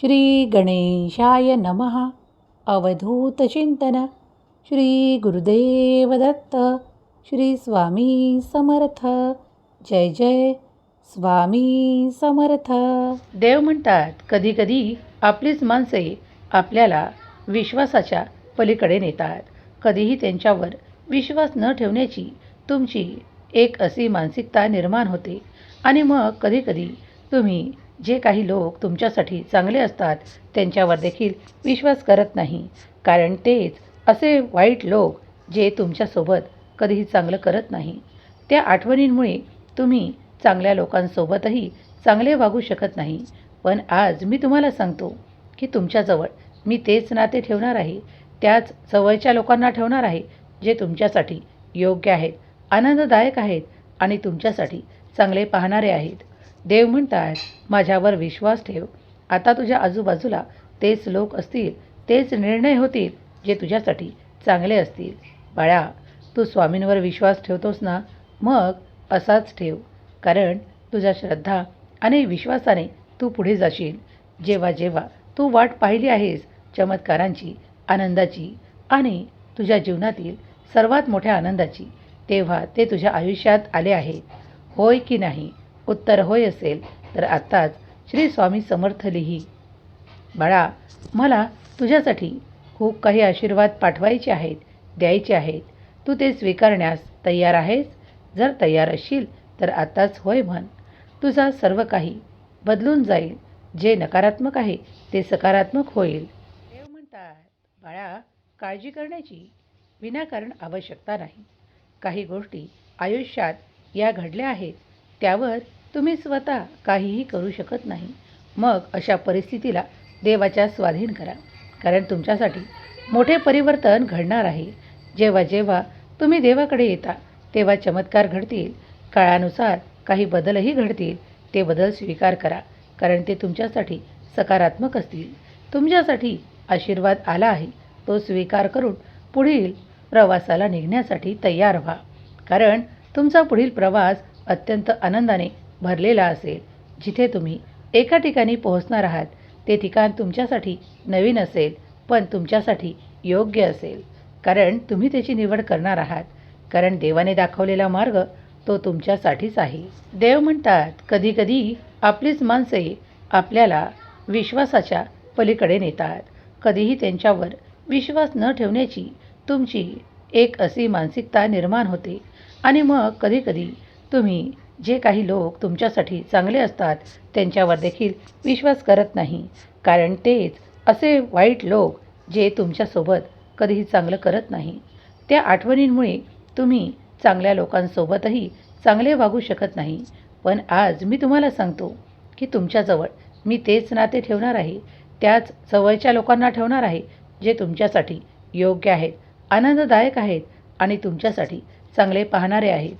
श्री गणेशाय नमः. अवधूतचिंतन श्री गुरुदेव दत्त श्री स्वामी समर्थ. जय जय स्वामी समर्थ. देव म्हणतात कधीकधी आपलीच माणसे आपल्याला विश्वासाच्या पलीकडे नेतात. कधीही त्यांच्यावर विश्वास न ठेवण्याची तुमची एक अशी मानसिकता निर्माण होते. आणि मग कधीकधी तुम्ही जे काही लोक तुमच्यासाठी चांगले असतात त्यांच्यावर देखील विश्वास करत नाही. कारण तेच असे वाईट लोक जे तुमच्यासोबत कधीही चांगलं करत नाही. त्या आठवणींमुळे तुम्ही चांगल्या लोकांसोबतही चांगले वागू शकत नाही. पण आज मी तुम्हाला सांगतो की तुमच्याजवळ मी तेच नाते ठेवणार आहे. त्याच जवळच्या लोकांना ठेवणार आहे जे तुमच्यासाठी योग्य आहेत आनंददायक आहेत आणि तुमच्यासाठी चांगले पाहणारे आहेत. देव म्हणतात माझ्यावर विश्वास ठेव. आता तुझ्या आजूबाजूला तेच लोक असतील तेच निर्णय होतील जे तुझ्यासाठी चांगले असतील. बाळा तू स्वामींवर विश्वास ठेवतोस ना? मग असाच ठेव. कारण तुझ्या श्रद्धा आणि विश्वासाने तू पुढे जाशील. जेव्हा जेव्हा तू वाट पाहिली आहेस चमत्कारांची आनंदाची आणि तुझ्या जीवनातील सर्वात मोठ्या आनंदाची तेव्हा ते तुझ्या आयुष्यात आले आहे होय की नाही? उत्तर होय असेल तर आत्ताच श्री स्वामी समर्थ लिही. बाळा मला तुझ्यासाठी खूप काही आशीर्वाद पाठवायचे आहेत द्यायचे आहेत. तू ते स्वीकारण्यास तयार आहेस? जर तयार असशील तर आत्ताच होय म्हण. तुझा सर्व काही बदलून जाईल. जे नकारात्मक आहे ते सकारात्मक होईल. देव म्हणतात बाळा काळजी करण्याची विनाकारण आवश्यकता नाही. काही गोष्टी आयुष्यात या घडल्या आहेत त्यावर तुम्ही स्वतः काहीही करू शकत नाही. मग अशा परिस्थितीला देवाच्या स्वाधीन करा. कारण तुमच्यासाठी मोठे परिवर्तन घडणार आहे. जेव्हा जेव्हा तुम्ही देवाकडे येता तेव्हा चमत्कार घडतील. काळानुसार काही बदलही घडतील. ते बदल स्वीकार करा. कारण ते तुमच्यासाठी सकारात्मक असतील. तुमच्यासाठी आशीर्वाद आला आहे. तो स्वीकार करून पुढील प्रवासाला निघण्यासाठी तयार व्हा. कारण तुमचा पुढील प्रवास अत्यंत आनंदाने भरलेला असेल जिथे तुम्ही एका ठिकाणी पोहोचणार आहात ते ठिकाण तुमच्यासाठी नवीन असेल पण तुमच्यासाठी योग्य असेल. कारण तुम्ही त्याची निवड करणार आहात. कारण देवाने दाखवलेला मार्ग तो तुमच्यासाठीच आहे. देव म्हणतात कधीकधी आपलीच माणसे आपल्याला विश्वासाच्या पलीकडे नेतात. कधीही त्यांच्यावर विश्वास न ठेवण्याची तुमची एक अशी मानसिकता निर्माण होते. आणि मग कधीकधी तुम्ही जे काही लोक तुमच्यासाठी चांगले असतात त्यांच्यावर देखील विश्वास करत नाही. कारण तेच असे वाईट लोक जे तुमच्यासोबत कधीही चांगलं करत नाही. त्या आठवणींमुळे तुम्ही चांगल्या लोकांसोबतही चांगले वागू शकत नाही. पण आज मी तुम्हाला सांगतो की तुमच्याजवळ मी तेच नाते ठेवणार आहे. त्याच जवळच्या लोकांना ठेवणार आहे जे तुमच्यासाठी योग्य आहेत आनंददायक आहेत आणि तुमच्यासाठी चांगले पाहणारे आहेत.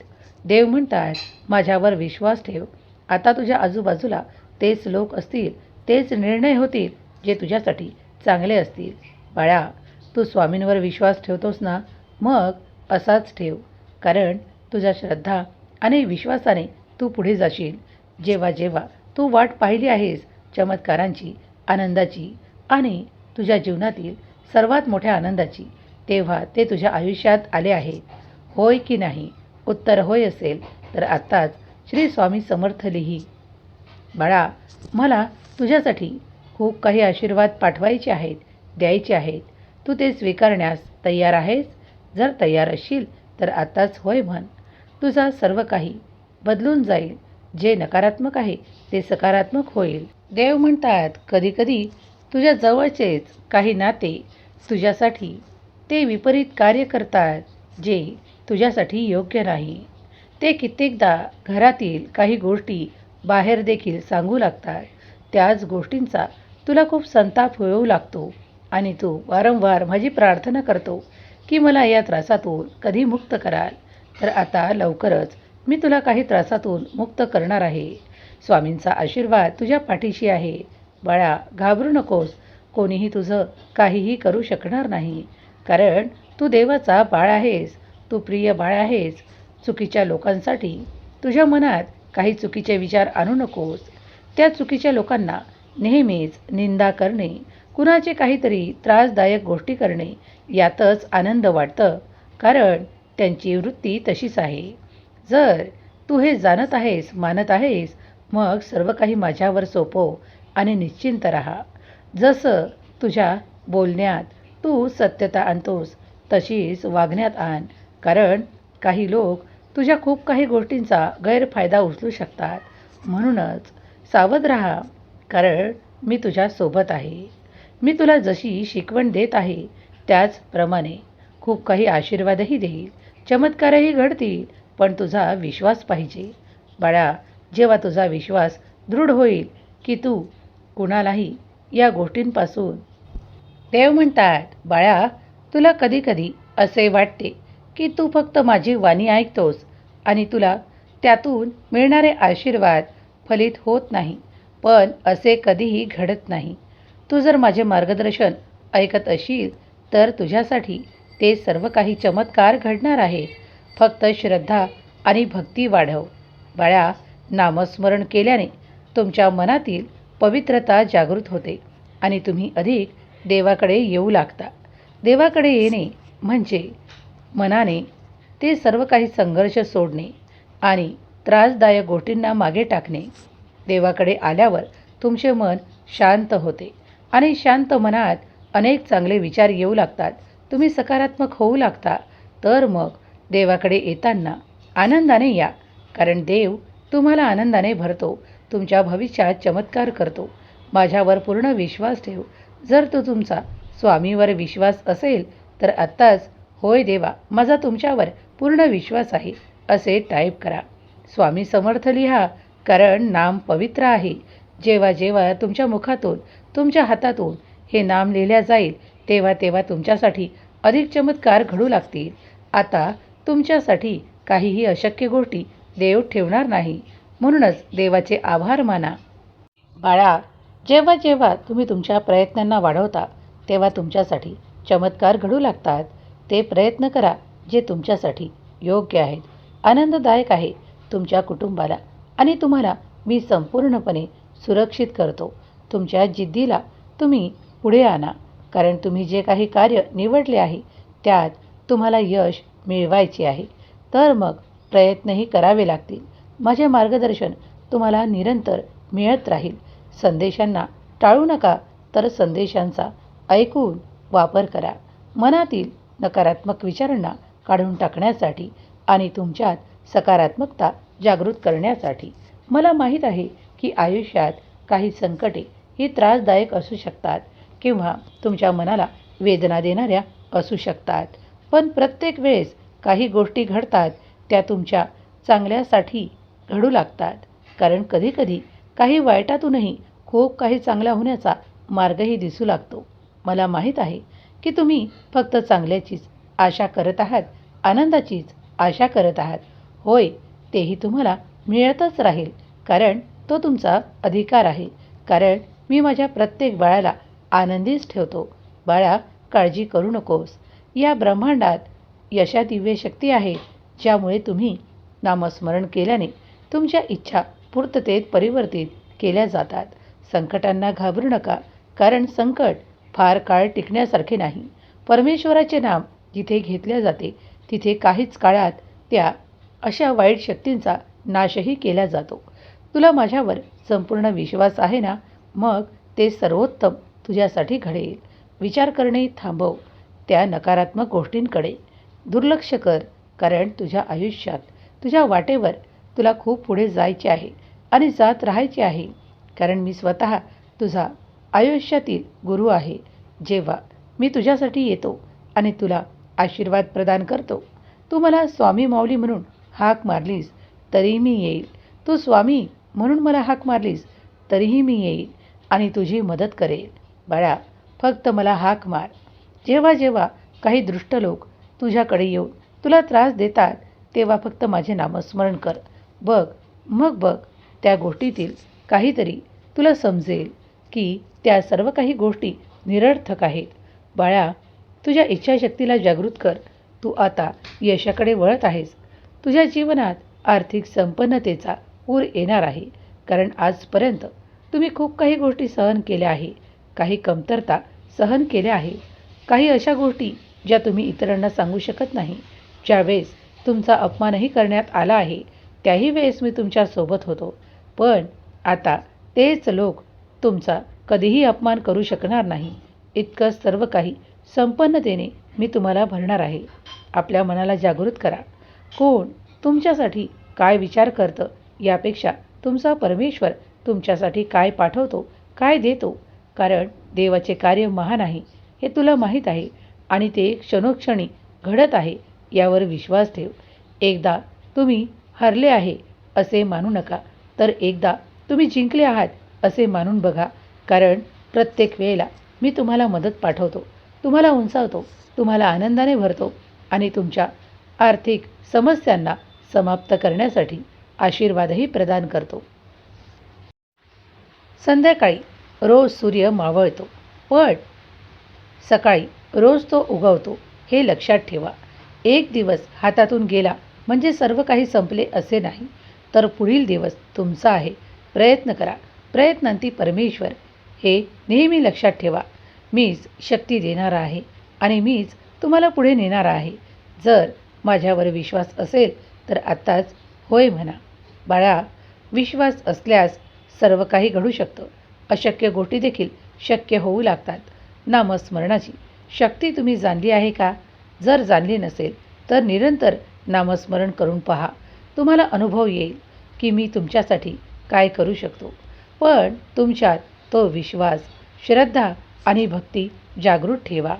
देव म्हणतात माझ्यावर विश्वास ठेव. आता तुझ्या आजूबाजूला तेच लोक असतील तेच निर्णय होतील जे तुझ्यासाठी चांगले असतील. बाळा तू स्वामींवर विश्वास ठेवतोस ना? मग असाच ठेव. कारण तुझ्या श्रद्धा आणि विश्वासाने तू पुढे जाशील. जेव्हा जेव्हा तू वाट पाहिली आहेस चमत्कारांची आनंदाची आणि तुझ्या जीवनातील सर्वात मोठ्या आनंदाची तेव्हा ते तुझ्या आयुष्यात आले आहे होय की नाही? उत्तर होय असेल तर आत्ताच श्री स्वामी समर्थ लिही. बाळा मला तुझ्यासाठी खूप काही आशीर्वाद पाठवायचे आहेत द्यायचे आहेत. तू ते स्वीकारण्यास तयार आहेस? जर तयार असशील तर आत्ताच होय म्हण. तुझा सर्व काही बदलून जाईल. जे नकारात्मक आहे ते सकारात्मक होईल. देव म्हणतात कधीकधी तुझ्या जवळचेच काही नाते तुझ्यासाठी ते विपरीत कार्य करतात जे तुझ्यासाठी योग्य नाही. ते कित्येकदा घरातील काही गोष्टी बाहेर देखील सांगू लागतात. त्याच गोष्टींचा तुला खूप संताप होऊ लागतो आणि तू वारंवार माझी प्रार्थना करतो की मला या त्रासातून कधी मुक्त कराल. तर आता लवकरच मी तुला काही त्रासातून मुक्त करणार आहे. स्वामींचा आशीर्वाद तुझ्या पाठीशी आहे. बाळा घाबरू नकोस. कोणीही तुझं काहीही करू शकणार नाही. कारण तू देवाचा बाळ आहेस. तू प्रिय बाळ आहेस. चुकीच्या लोकांसाठी तुझ्या मनात काही चुकीचे विचार आणू नकोस. त्या चुकीच्या लोकांना नेहमीच निंदा करणे कुणाचे काहीतरी त्रासदायक गोष्टी करणे यातच आनंद वाटतं. कारण त्यांची वृत्ती तशीच आहे. जर तू हे जाणत आहेस मानत आहेस मग सर्व काही माझ्यावर सोपव आणि निश्चिंत राहा. जसं तुझ्या बोलण्यात तू सत्यता आणतोस तशीच वागण्यात आण. कारण काही लोक तुझ्या खूप काही गोष्टींचा गैरफायदा उचलू शकतात. म्हणूनच सावध राहा कारण मी तुझ्यासोबत आहे. मी तुला जशी शिकवण देत आहे त्याचप्रमाणे खूप काही आशीर्वादही देईल. चमत्कारही घडतील पण तुझा विश्वास पाहिजे. बाळा जेव्हा तुझा विश्वास दृढ होईल की तू कुणालाही या गोष्टींपासून देव म्हणतात बाळा तुला कधीकधी असे वाटते की तू फक्त माझी वाणी ऐकतोस आणि तुला त्यातून मिळणारे आशीर्वाद फलित होत नाही पण असे कधीही घडत नाही. तू जर माझे मार्गदर्शन ऐकत असशील तर तुझ्यासाठी ते सर्व काही चमत्कार घडणार आहे. फक्त श्रद्धा आणि भक्ती वाढव. बाळा नामस्मरण केल्याने तुमच्या मनातील पवित्रता जागृत होते आणि तुम्ही अधिक देवाकडे येऊ लागता. देवाकडे येणे म्हणजे मनाने ते सर्व काही संघर्ष सोडणे आणि त्रासदायक गोष्टींना मागे टाकणे. देवाकडे आल्यावर तुमचे मन शांत होते आणि शांत मनात अनेक चांगले विचार येऊ लागतात. तुम्ही सकारात्मक होऊ लागता तर मग देवाकडे येताना आनंदाने या कारण देव तुम्हाला आनंदाने भरतो तुमच्या भविष्यात चमत्कार करतो. माझ्यावर पूर्ण विश्वास ठेव. जर तो तुमचा स्वामीवर विश्वास असेल तर आत्ताच होय देवा माझा तुमच्यावर पूर्ण विश्वास आहे असे टाईप करा. स्वामी समर्थ लिहा कारण नाम पवित्र आहे. जेव्हा जेव्हा तुमच्या मुखातून तुमच्या हातातून हे नाम लिहिल्या जाईल तेव्हा तेव्हा तुमच्यासाठी अधिक चमत्कार घडू लागतील. आता तुमच्यासाठी काहीही अशक्य गोष्टी देव ठेवणार नाही. म्हणूनच देवाचे आभार माना. बाळा जेव्हा जेव्हा तुम्ही तुमच्या प्रयत्नांना वाढवता तेव्हा तुमच्यासाठी चमत्कार घडू लागतात. ते प्रयत्न करा जे तुमच्यासाठी योग्य आहेत. आनंददायक आहे तुमच्या कुटुंबाला आणि तुम्हाला मी संपूर्णपणे सुरक्षित करतो. तुमच्या जिद्दीला तुम्ही पुढे आणा. कारण तुम्ही जे काही कार्य निवडले आहे त्यात तुम्हाला यश मिळवायचे आहे. तर मग प्रयत्नही करावे लागतील. माझे मार्गदर्शन तुम्हाला निरंतर मिळत राहील. संदेशांना टाळू नका तर संदेशांचा ऐकून वापर करा. मनातील नकारात्मक विचारांना काढून टाकण्यासाठी आणि तुमच्यात सकारात्मकता जागृत करण्यासाठी. मला माहीत आहे की आयुष्यात काही संकटे ही त्रासदायक असू शकतात किंवा तुमच्या मनाला वेदना देणाऱ्या असू शकतात. पण प्रत्येक वेळेस काही गोष्टी घडतात त्या तुमच्या चांगल्यासाठी घडू लागतात. कारण कधीकधी काही वाईटातूनही खूप काही चांगला होण्याचा मार्गही दिसू लागतो. मला माहीत आहे की तुम्ही फक्त चांगल्याचीच आशा करत आहात आनंदाचीच आशा करत आहात. होय तेही तुम्हाला मिळतच राहील कारण तो तुमचा अधिकार आहे. कारण मी माझ्या प्रत्येक बाळाला आनंदीच ठेवतो. बाळा काळजी करू नकोस. या ब्रह्मांडात यशा दिव्य शक्ती आहे ज्यामुळे तुम्ही नामस्मरण केल्याने तुमच्या इच्छा पूर्ततेत परिवर्तित केल्या जातात. संकटांना घाबरू नका कारण संकट फार काळ टिकण्यासारखे नाही. परमेश्वराचे नाम जिथे घेतले जाते तिथे काहीच काळात त्या अशा वाईट शक्तींचा नाशही केला जातो. तुला माझ्यावर संपूर्ण विश्वास आहे ना? मग ते सर्वोत्तम तुझ्यासाठी घडेल. विचार करणे थांबव. त्या नकारात्मक गोष्टींकडे दुर्लक्ष कर कारण तुझ्या आयुष्यात तुझ्या वाटेवर तुला खूप पुढे जायचे आहे आणि जात राहायचे आहे. कारण मी स्वतः तुझा आयुष्यातील गुरु आहे. जेव्हा मी तुझ्यासाठी येतो आणि तुला आशीर्वाद प्रदान करतो तू मला स्वामी माऊली म्हणून हाक मारलीस तरी मी येईल. तू स्वामी म्हणून मला हाक मारलीस तरीही मी येईल आणि तुझी मदत करेल. बाळा फक्त मला हाक मार. जेव्हा जेव्हा काही दृष्ट लोक तुझ्याकडे येऊन तुला त्रास देतात तेव्हा फक्त माझे नामस्मरण कर. बघ मग बघ त्या गोष्टीतील काहीतरी तुला समजेल. की त्या सर्व काही गोष्टी निरर्थक आहेत. बाळा तुझ्या इच्छाशक्तीला जागृत कर. तू आता यशाकडे वळत आहेस. तुझ्या जीवनात आर्थिक संपन्नतेचा पूर येणार आहे. कारण आजपर्यंत तुम्ही खूप काही गोष्टी सहन केल्या आहे. काही कमतरता सहन केल्या आहे. काही अशा गोष्टी ज्या तुम्ही इतरांना सांगू शकत नाही. ज्यावेळेस तुमचा अपमानही करण्यात आला आहे त्याही वेळेस मी तुमच्यासोबत होतो. पण आता तेच लोक तुमचा कधीही अपमान करू शकणार नाही. इतकं सर्व काही संपन्नतेने मी तुम्हाला भरणार आहे. आपल्या मनाला जागृत करा. कोण तुमच्यासाठी काय विचार करतं यापेक्षा तुमचा परमेश्वर तुमच्यासाठी काय पाठवतो काय देतो? कारण देवाचे कार्य महान आहे हे तुला माहीत आहे आणि ते क्षणोक्षणी घडत आहे यावर विश्वास ठेव. एकदा तुम्ही हरले आहे असे मानू नका तर एकदा तुम्ही जिंकले आहात असे मानून बघा. कारण प्रत्येक वेळेला मी तुम्हाला मदत पाठवतो. तुम्हाला उंचावतो. तुम्हाला आनंदाने भरतो. आणि तुमच्या आर्थिक समस्यांना समाप्त करण्यासाठी आशीर्वादही प्रदान करतो. संध्याकाळी रोज सूर्य मावळतो. पण सकाळी रोज तो उगवतो हे लक्षात ठेवा. एक दिवस हातातून गेला म्हणजे सर्व काही संपले असे नाही तर पुढील दिवस तुमचा आहे. प्रयत्न करा. प्रयत्नांती परमेश्वर हे नेहमी लक्षात ठेवा. मीच शक्ती देणार आहे आणि मीच तुम्हाला पुढे नेणार आहे. जर माझ्यावर विश्वास असेल तर आत्ताच होय म्हणा. बाळा विश्वास असल्यास सर्व काही घडू शकतं. अशक्य गोष्टी देखील शक्य होऊ लागतात. नामस्मरणाची शक्ती तुम्ही जाणली आहे का? जर जाणली नसेल तर निरंतर नामस्मरण करून पहा. तुम्हाला अनुभव येईल की मी तुमच्यासाठी काय करू शकतो. पण तुमच्यात तो विश्वास श्रद्धा आणि भक्ती जागृत ठेवा.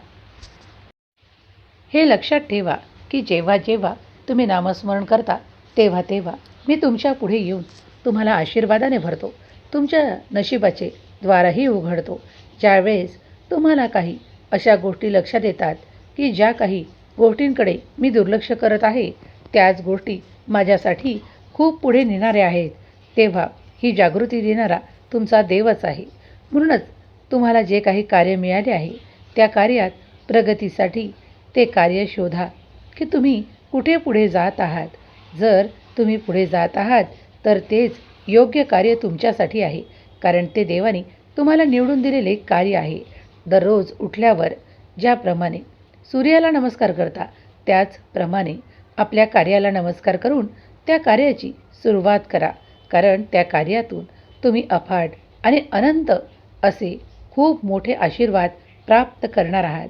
हे लक्षात ठेवा की जेव्हा जेव्हा तुम्ही नामस्मरण करता तेव्हा तेव्हा मी तुमच्यापुढे येऊन तुम्हाला आशीर्वादाने भरतो. तुमच्या नशिबाचे द्वारही उघडतो. ज्यावेळेस तुम्हाला काही अशा गोष्टी लक्षात येतात की ज्या काही गोष्टींकडे मी दुर्लक्ष करत आहे त्याच गोष्टी माझ्यासाठी खूप पुढे नेणाऱ्या आहेत तेव्हा ही जागृती देणारा तुमचा देवच आहे. म्हणूनच तुम्हाला जे काही कार्य मिळाले आहे त्या कार्यात प्रगतीसाठी ते कार्य शोधा की तुम्ही कुठे पुढे जात आहात. जर तुम्ही पुढे जात आहात तर तेच योग्य कार्य तुमच्यासाठी आहे कारण ते देवाने तुम्हाला निवडून दिलेले कार्य आहे. दररोज उठल्यावर ज्याप्रमाणे सूर्याला नमस्कार करता त्याचप्रमाणे आपल्या कार्याला नमस्कार करून त्या कार्याची सुरुवात करा. कारण त्या कार्यातून तुम्ही अफाट आणि अनंत असे खूप मोठे आशीर्वाद प्राप्त करणार आहात.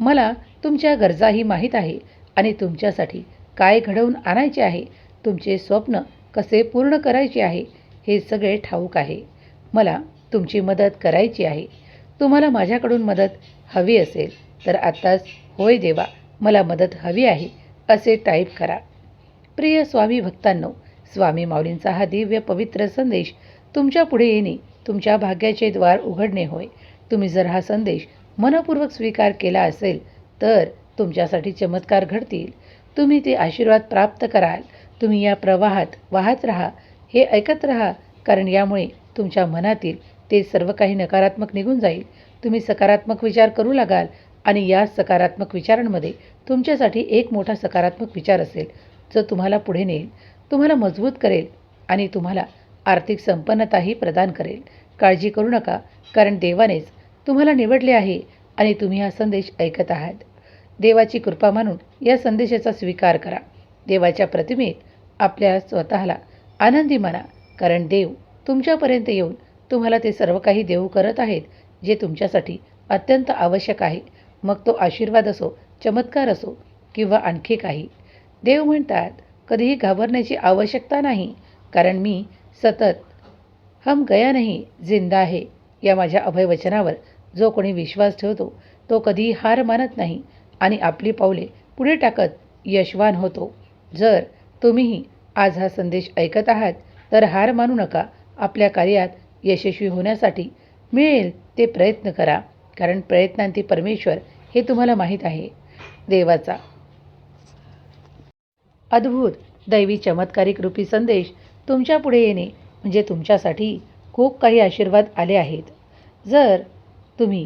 मला तुमच्या गरजाही माहीत आहे आणि तुमच्यासाठी काय घडवून आणायचे आहे तुमचे स्वप्न कसे पूर्ण करायचे आहे हे सगळे ठाऊक आहे. मला तुमची मदत करायची आहे. तुम्हाला माझ्याकडून मदत हवी असेल तर आत्ताच होय देवा मला मदत हवी आहे असे टाईप करा. प्रिय स्वामी भक्तांनो स्वामी माऊलींचा हा दिव्य पवित्र संदेश तुमच्यापुढे येणे तुमच्या भाग्याचे द्वार उघडणे होय. तुम्ही जर हा संदेश मनपूर्वक स्वीकार केला असेल तर तुमच्यासाठी चमत्कार घडतील. तुम्ही ते आशीर्वाद प्राप्त कराल. तुम्ही या प्रवाहात वाहत राहा हे ऐकत राहा कारण यामुळे तुमच्या मनातील ते सर्व काही नकारात्मक निघून जाईल. तुम्ही सकारात्मक विचार करू लागाल आणि या सकारात्मक विचारांमध्ये तुमच्यासाठी एक मोठा सकारात्मक विचार असेल जो तुम्हाला पुढे नेईल. तुम्हाला मजबूत करेल आणि तुम्हाला आर्थिक संपन्नताही प्रदान करेल. काळजी करू नका कारण देवानेच तुम्हाला निवडले आहे आणि तुम्ही हा संदेश ऐकत आहात. देवाची कृपा मानून या संदेशाचा स्वीकार करा. देवाच्या प्रतिमेत आपल्या स्वतःला आनंदी माना कारण देव तुमच्यापर्यंत येऊन तुम्हाला ते सर्व काही देऊ करत आहेत जे तुमच्यासाठी अत्यंत आवश्यक आहे. मग तो आशीर्वाद असो चमत्कार असो किंवा आणखी काही. देव म्हणतात कधीही घाबरण्याची आवश्यकता नाही. कारण मी सतत हम गया नाही जिंदा आहे या माझ्या अभयवचनावर जो कोणी विश्वास ठेवतो तो कधीही हार मानत नाही आणि आपली पावले पुढे टाकत यशवान होतो. जर तुम्हीही आज हा संदेश ऐकत आहात तर हार मानू नका. आपल्या कार्यात यशस्वी होण्यासाठी मिळेल ते प्रयत्न करा कारण प्रयत्नांती परमेश्वर हे तुम्हाला माहीत आहे. देवाचा अद्भुत. दैवी चमत्कारिक रूपी संदेश तुमच्यापुढे येणे म्हणजे तुमच्यासाठी खूप काही आशीर्वाद आले आहेत. जर तुम्ही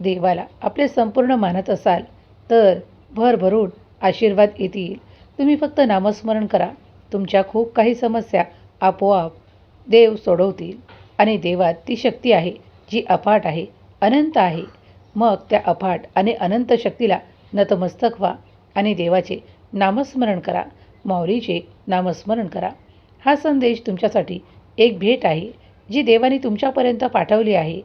देवाला आपले संपूर्ण मानत असाल तर भरभरून आशीर्वाद येतील. तुम्ही फक्त नामस्मरण करा. तुमच्या खूप काही समस्या आपोआप देव सोडवतील आणि देवात ती शक्ती आहे जी अफाट आहे अनंत आहे. मग त्या अफाट आणि अनंत शक्तीला नतमस्तक व्हा आणि देवाचे नामस्मरण करा. माऊलीचे नामस्मरण करा. हा संदेश तुमच्यासाठी एक भेट आहे जी देवाने तुमच्यापर्यंत पाठवली आहे.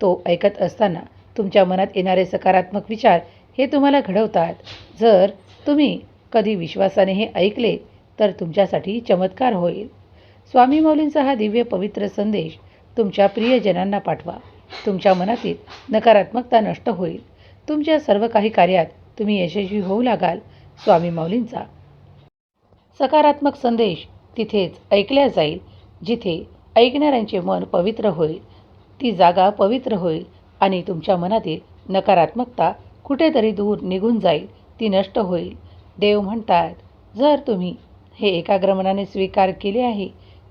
तो ऐकत असताना तुमच्या मनात येणारे सकारात्मक विचार हे तुम्हाला घडवतात. जर तुम्ही कधी विश्वासाने हे ऐकले तर तुमच्यासाठी चमत्कार होईल. स्वामी माऊलींचा हा दिव्य पवित्र संदेश तुमच्या प्रियजनांना पाठवा. तुमच्या मनातील नकारात्मकता नष्ट होईल. तुमच्या सर्व काही कार्यात तुम्ही यशस्वी होऊ लागाल. स्वामी माऊलींचा सकारात्मक संदेश तिथेच ऐकल्या जाईल जिथे ऐकणाऱ्यांचे मन पवित्र होईल. ती जागा पवित्र होईल आणि तुमच्या मनातील नकारात्मकता कुठेतरी दूर निघून जाईल ती नष्ट होईल. देव म्हणतात जर तुम्ही हे एकाग्र मनाने स्वीकार केले आहे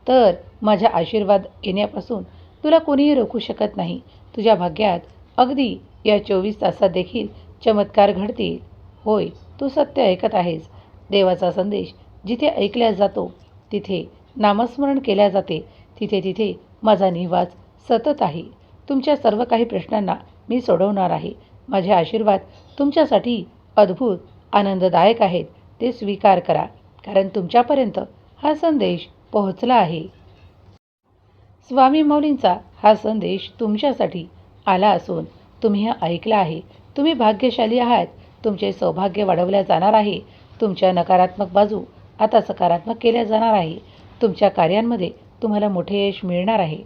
तर माझ्या आशीर्वाद येण्यापासून तुला कोणीही रोखू शकत नाही. तुझ्या भाग्यात अगदी या चोवीस तासात देखील चमत्कार घडतील. होय तू सत्य ऐकत आहेस. देवाचा संदेश जिथे ऐकल्या जातो तिथे नामस्मरण केल्या जाते तिथे तिथे माझा निवास सतत आहे. तुमच्या सर्व काही प्रश्नांना मी सोडवणार आहे. माझे आशीर्वाद तुमच्यासाठी अद्भुत आनंददायक आहेत ते स्वीकार करा कारण तुमच्यापर्यंत हा संदेश पोहोचला आहे. स्वामी मौलींचा हा संदेश तुमच्यासाठी आला असून तुम्ही हा ऐकला आहे. तुम्ही भाग्यशाली आहात. तुमचे सौभाग्य वाढवल्या जाणार आहे. तुमच्या नकारात्मक बाजू आता सकारात्मक केल्या जाणार आहे. तुमच्या कार्यांमध्ये तुम्हाला मोठे यश मिळणार आहे.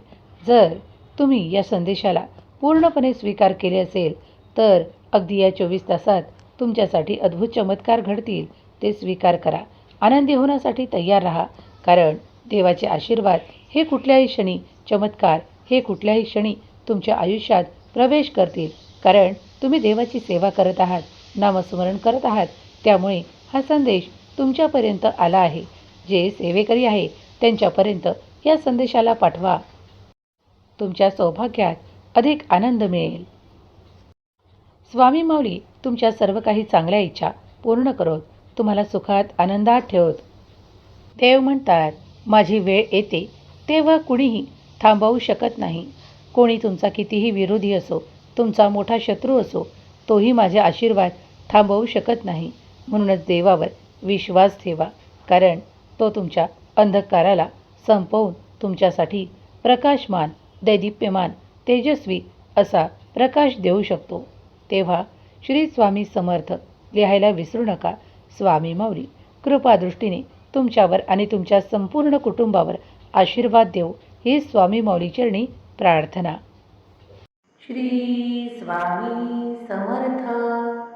जर तुम्ही या संदेशाला पूर्णपणे स्वीकार केले असेल तर अगदी या चोवीस तासात तुमच्यासाठी अद्भुत चमत्कार घडतील. ते स्वीकार करा. आनंदी होण्यासाठी तयार राहा. कारण देवाचे आशीर्वाद हे कुठल्याही क्षणी चमत्कार हे कुठल्याही क्षणी तुमच्या आयुष्यात प्रवेश करतील. कारण तुम्ही देवाची सेवा करत आहात नामस्मरण करत आहात. त्यामुळे हा संदेश तुमच्यापर्यंत आला आहे. जे सेवेकरी आहे त्यांच्यापर्यंत या संदेशाला पाठवा. तुमच्या सौभाग्यात अधिक आनंद मिळेल. स्वामी माऊली तुमच्या सर्व काही चांगल्या इच्छा पूर्ण करत. तुम्हाला सुखात आनंदात ठेवत. देव म्हणतात माझी वेळ येते. तेव्हा कुणीही थांबवू शकत नाही. कोणी तुमचा कितीही विरोधी असो तुमचा मोठा शत्रू असो तोही माझे आशीर्वाद थांबवू शकत नाही. म्हणूनच देवावर विश्वास ठेवा कारण तो तुमच्या अंधकाराला संपवून तुमच्यासाठी प्रकाशमान दैदिप्यमान तेजस्वी असा प्रकाश देऊ शकतो. तेव्हा श्री स्वामी समर्थ लिहायला विसरू नका. स्वामी माऊली कृपादृष्टीने तुमच्यावर आणि तुमच्या संपूर्ण कुटुंबावर आशीर्वाद देऊ ही स्वामी माऊली चरणी प्रार्थना. श्री स्वामी समर्थ.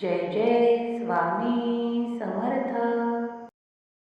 जय जय स्वामी.